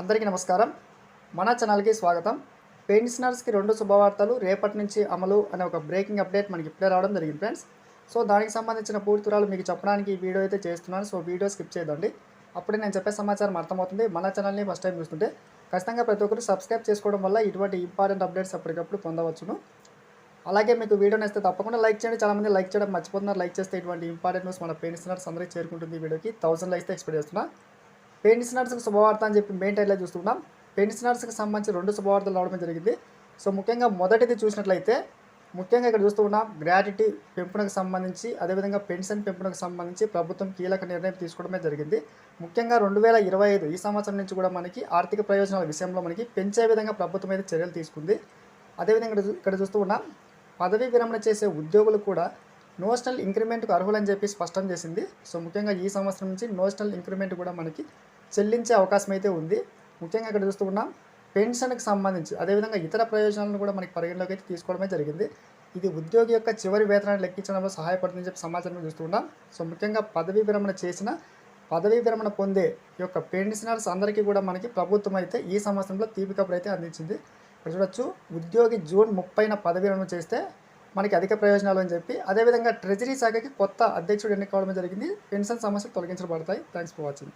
అందరికీ నమస్కారం. మన ఛానల్కి స్వాగతం. పెన్షనర్స్కి రెండు శుభవార్తలు రేపటి నుంచి అమలు అనే ఒక బ్రేకింగ్ అప్డేట్ మనకి ఇప్పుడే రావడం జరిగింది ఫ్రెండ్స్. సో దానికి సంబంధించిన పూర్తిరాలు మీకు చెప్పడానికి ఈ వీడియో అయితే చేస్తున్నాను. సో వీడియో స్కిప్ చేయదండి అప్పుడే నేను చెప్పే సమాచారం అర్థమవుతుంది. మన ఛానల్ని ఫస్ట్ టైం చూస్తుంటే ఖచ్చితంగా ప్రతి ఒక్కరు సబ్స్క్రైబ్ చేసుకోవడం వల్ల ఇటువంటి ఇంపార్టెంట్ అప్డేట్స్ ఎప్పటికప్పుడు పొందవచ్చును. అలాగే మీకు వీడియో నచ్చితే తప్పకుండా లైక్ చేయండి. చాలామంది లైక్ చేయడం మర్చిపోతున్నారు. లైక్ చేస్తే ఇటువంటి ఇంపార్టెంట్ న్యూస్ మన పెన్షనర్స్ అందరికీ చేరుకుంటుంది ఈ వీడియోకి. థౌసండ్ లైక్స్ ఎక్స్పెక్ట్ చేస్తున్నా. పెన్షనర్స్కి శుభవార్త అని చెప్పి మెయిన్ టైట్లో చూస్తున్నాం. పెన్షనర్స్కి సంబంధించి రెండు శుభవార్తలు రావడం జరిగింది. సో ముఖ్యంగా మొదటిది చూసినట్లయితే ముఖ్యంగా ఇక్కడ చూస్తూ ఉన్నాం గ్రాట్యుటీ పెంపునకు సంబంధించి అదేవిధంగా పెన్షన్ పెంపునకు సంబంధించి ప్రభుత్వం కీలక నిర్ణయం తీసుకోవడమే జరిగింది. ముఖ్యంగా రెండు వేల ఇరవై ఐదు ఈ సంవత్సరం నుంచి కూడా మనకి ఆర్థిక ప్రయోజనాల విషయంలో మనకి పెంచే విధంగా ప్రభుత్వం అయితే చర్యలు తీసుకుంది. అదేవిధంగా ఇక్కడ చూ- ఇక్కడ చూస్తూ ఉన్నాం పదవీ విరమణ చేసే ఉద్యోగులు కూడా నోషనల్ ఇంక్రిమెంట్కు అర్హులని చెప్పి స్పష్టం చేసింది. సో ముఖ్యంగా ఈ సంవత్సరం నుంచి నోషనల్ ఇంక్రిమెంట్ కూడా మనకి చెల్లించే అవకాశం అయితే ఉంది. ముఖ్యంగా ఇక్కడ చూస్తున్నాం పెన్షన్కి సంబంధించి అదేవిధంగా ఇతర ప్రయోజనాలను కూడా మనకి పరిగణలోకి అయితే తీసుకోవడమే జరిగింది. ఇది ఉద్యోగి యొక్క చివరి వేతనాన్ని లెక్కించడంలో సహాయపడుతుందని చెప్పి సమాచారం చూస్తున్నాం సో ముఖ్యంగా పదవీ విరమణ చేసిన పదవీ విరమణ పొందే ఈ యొక్క పెన్షనర్స్ అందరికీ కూడా మనకి ప్రభుత్వం అయితే ఈ సంవత్సరంలో తీపి కబురు అయితే అందించింది. ఇక్కడ చూడొచ్చు ఉద్యోగి జూన్ ముప్పైన పదవీ విరమణ చేస్తే మనకి అధిక ప్రయోజనాలు అని చెప్పి. అదేవిధంగా ట్రెజరీ శాఖకి కొత్త అధ్యక్షుడు ఎన్నికవడం జరిగింది. పెన్షన్ సమస్యలు తొలగించబడతాయి. Thanks for watching